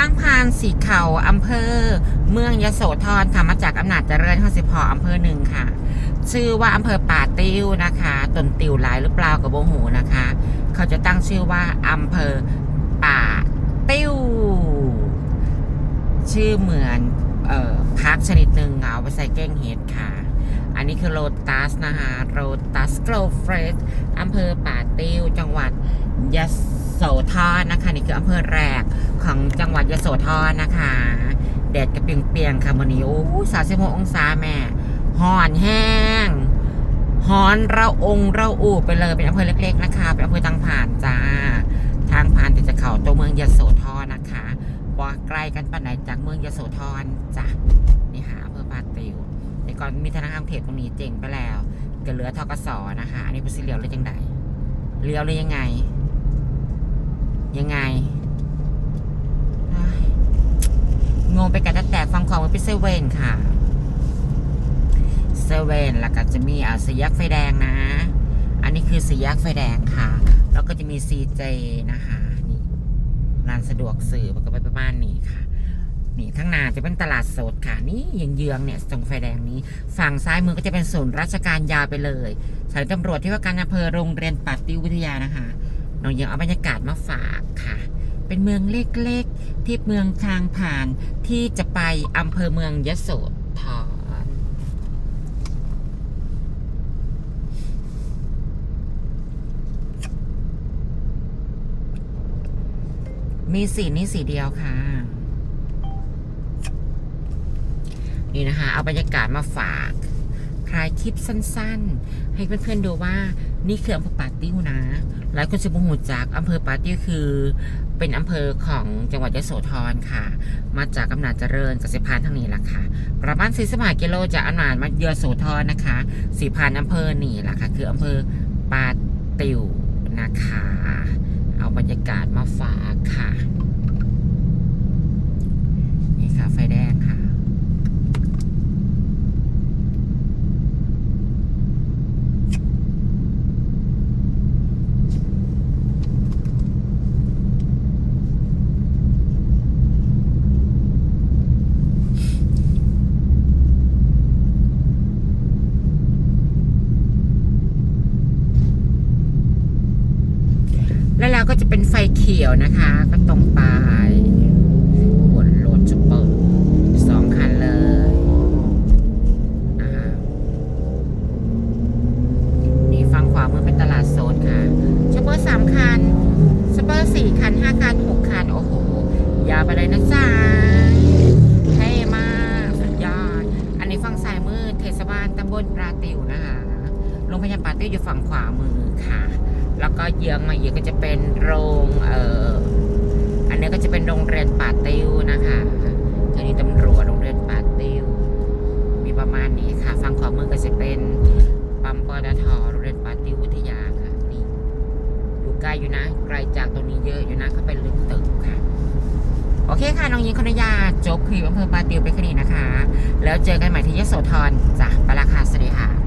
างพานสีเขาอำเภอ เมืองยโสธรค่ะมาจากอำนาจเจริญข้าสิพออำเภอหนึ่งค่ะ ชื่อว่าอำเภอป่าติ้วนะคะตนติวหลายหรือเปล่ากับโบหูนะคะ เขาจะตั้งชื่อว่าอำเภอป่าติ้ว ชื่อเหมือนเอ่อพักชนิดหนึ่งเอาไปใส่แกงเห็ดค่ะ อันนี้คือโ o ตัสนะคะโ o ตัสโกลเฟรสอำเภอป่าติ้วจังหวัดยโส สธรนะคะนี่คืออำเภอแรกของจังหวัดยโสธรนะคะแดดกระเปียงๆค่ะวันนี้โอ้สามสิบหกองศาแม่ห่อนแห้งฮ้อนเราองค์เราอู่ไปเลยเป็นอำเภอเล็ก ๆ นะคะเป็นอำเภอทางผ่านจ้า ทางผ่านที่จะเข้าตัวเมืองยโสธรนะคะว่าไกล้กันปานไหนจากเมืองยโสธรจ้ะนี่ค่ะอำเภอปาติวแต่ก่อนมีธนาคารเทพตรงนี้เจ๋งไปแล้วก็เหลือทกสนะคะ อันนี้เป็นสีเหลียวเลยจังไดเลี้ยวเลยยังไง ยังไงงงไปกันแต่ฟังของมันเป็นเซเว่นค่ะเซเว่นแล้วก็จะมีอ่าสีแยักไฟแดงนะ อันนี้คือสีแยักไฟแดงค่ะ แล้วก็จะมี CJ นะคะนี่ร้านสะดวกซื้อมันก็ไปประมาณนี้ค่ะ นี่ข้างหน้าจะเป็นตลาดสดค่ะ นี่ยังเยืองเนี่ยตรงไฟแดงนี้ ฝั่งซ้ายมือก็จะเป็นศูนย์ราชการยาวไปเลยสายตำรวจที่ว่าการอำเภอโรงเรียนปัตติวิทยานะคะ น้อยังเอาบรรยากาศมาฝากค่ะ เป็นเมืองเล็กๆ ที่เมืองทางผ่านที่จะไปอำเภอเมืองยโสธรมีสีนี้สีเดียวค่ะ นี่นะคะ เอาบรรยากาศมาฝากคลายคลิปสั้นๆ ให้เพื่อนๆดูว่านี่คืออำเภอป่าติ้วนะ หลายคนสิบหูจากอำเภอป่าติ้วคือ เป็นอำเภอของจังหวัดยโสธรค่ะ มาจากอำนาจเจริญกสิพานทางนี้แหละค่ะ ประมาณสี่สิบห้ากิโลจากอำนาจมาเยโสธรนะคะสีพานอำเภอนี่แหละค่ะ คืออำเภอปาติ้วนะคะ เอาบรรยากาศมาฝากค่ะ นี่ค่ะ ไฟแดงค่ะ แล้วเราก็จะเป็นไฟเขียวนะคะ ก็ตรงไปบนรถจะเปิดสองคันเลยนะคะนี่ฝั่งขวามือเป็นตลาดโซนค่ะชัปเปอร์สามคันชัปเปอร์สี่คันห้าคันหกคัน โอ้โห ยาวไปเลยนะจ๊ะเท่มากสุดยอด อันนี้ฝั่งซ้ายมือเทศบาลตำบลปราติวนะคะโรงพยาบาลปราติวอยู่ฝั่งขวามือค่ะ แล้วก็เยื้องมาอีกก็จะเป็นโรงเอ่ออันนี้ก็จะเป็นโรงเรียนป่าติวนะคะเจ้าหน้าที่ตำรวจโรงเรียนป่าติว มีประมาณนี้ค่ะฝั่งขวามือก็จะเป็นปั๊มปตทโรงเรียนป่าติววิทยาค่ะนี่อยู่ใกล้อยู่นะไกลจากตรงนี้เยอะอยู่นะเข้าไปลึกตึกค่ะโอเคค่ะ น้องยิงคณยาจบคลิปอำเภอปาติวไปคดีนะคะ แล้วเจอกันใหม่ที่ยโสธรจ้ะปราคาสวัสดีค่ะ